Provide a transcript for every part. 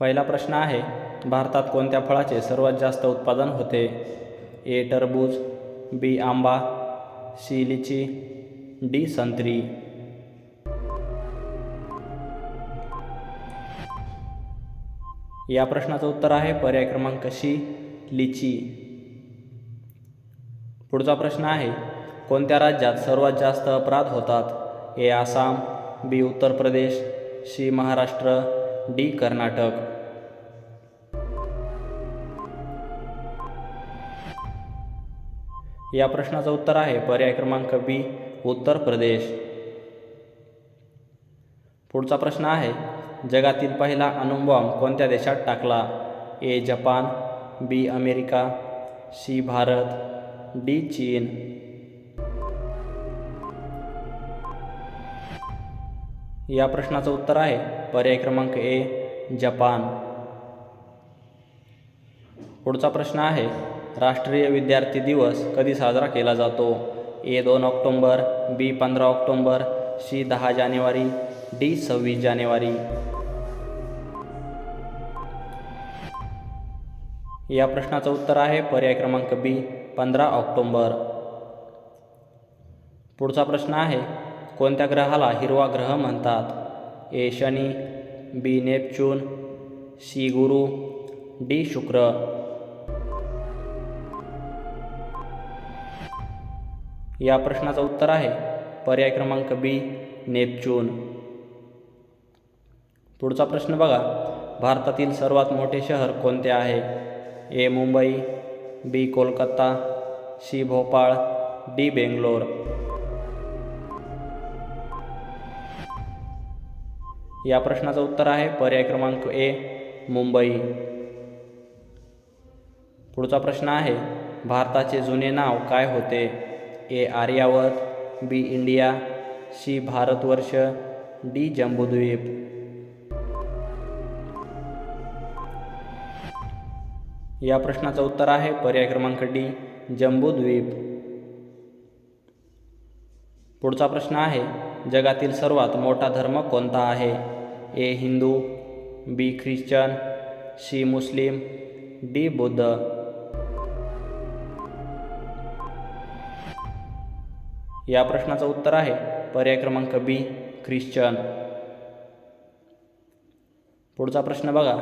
पहिला प्रश्न आहे भारतात कोणत्या फळाचे सर्वात जास्त उत्पादन होते? ए टरबूज बी आंबा सी लिची डी संत्री. या प्रश्नाचं उत्तर आहे पर्याय क्रमांक सी लिची. पुढचा प्रश्न आहे कोणत्या राज्यात सर्वात जास्त अपराध होतात? A Assam B Uttar Pradesh C Maharashtra D Karnataka. या प्रश्नाचं उत्तर आहे. पर्याय क्रमांक बी उत्तर प्रदेश. पुढचा प्रश्न आहे जगातील पहिला अणुबॉम्ब कोणत्या देशात टाकला? A Japan B America C Bharat D चीन. या प्रश्नाचं उत्तर आहे. पर्याय क्रमांक ए जपान. पुढचा प्रश्न आहे राष्ट्रीय विद्यार्थी दिवस कधी साजरा केला जातो? ए दोन ऑक्टोंबर बी पंधरा ऑक्टोंबर सी दहा जानेवारी डी सव्वीस जानेवारी. या प्रश्नाचं उत्तर आहे पर्याय क्रमांक बी पंधरा ऑक्टोंबर. पुढचा प्रश्न आहे कोणत्या ग्रहाला हिरवा ग्रह म्हणतात? A Shani B Neptune C Guru D Shukra. या प्रश्नाचं उत्तर आहे पर्याय क्रमांक बी नेपच्यून. पुढचा प्रश्न बघा. भारतातील सर्वात मोठे शहर कोणते आहे? A Mumbai B Kolkata C Bhopal D Bangalore. या प्रश्नाचं उत्तर आहे. पर्याय क्रमांक ए मुंबई. पुढचा प्रश्न आहे भारताचे जुने नाव काय होते? A Aryavat B India C Bharatvarsh D Jambudweep. या प्रश्नाचं उत्तर आहे पर्याय क्रमांक डी जम्बूद्वीप. पुढचा प्रश्न आहे जगातील सर्वात मोठा धर्म कोणता आहे? A Hindu B Christian C Muslim D Buddha. या प्रश्नाचं उत्तर आहे पर्याय क्रमांक बी ख्रिश्चन. पुढचा प्रश्न बघा.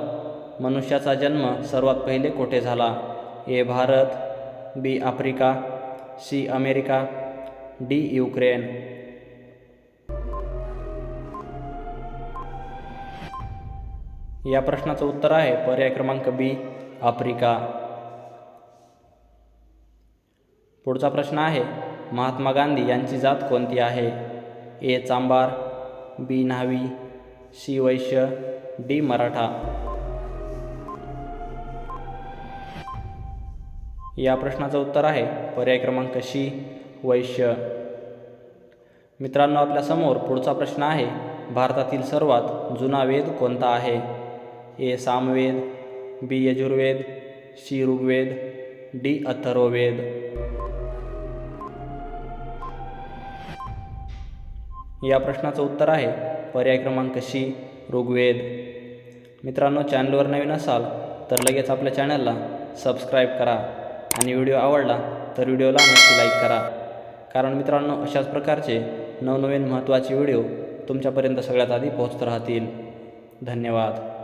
मनुष्याचा जन्म सर्वात पहिले कोठे झाला? A Bharat B Africa C America D Ukraine. या प्रश्नाचं उत्तर आहे. पर्याय क्रमांक बी आफ्रिका. पुढचा प्रश्न आहे महात्मा गांधी यांची जात कोणती आहे? A Chambhar B Nhavi C Vaishya D Maratha. या प्रश्नाचं उत्तर आहे पर्याय क्रमांक सी वैश्य. मित्रांनो आपल्यासमोर पुढचा प्रश्न आहे भारतातील सर्वात जुना वेद कोणता आहे? A Samaveda B Yajurveda C Rigveda D Atharvaveda. या प्रश्नाचं उत्तर आहे पर्याय क्रमांक सी ऋग्वेद. मित्रांनो चॅनलवर नवीन असाल तर लगेच आपल्या चॅनलला सबस्क्राईब करा आणि व्हिडिओ आवडला तर व्हिडिओला नक्की लाईक करा. कारण मित्रांनो अशाच प्रकारचे नवनवीन महत्त्वाचे व्हिडिओ तुमच्यापर्यंत सगळ्यात आधी पोहोचत राहतील. धन्यवाद.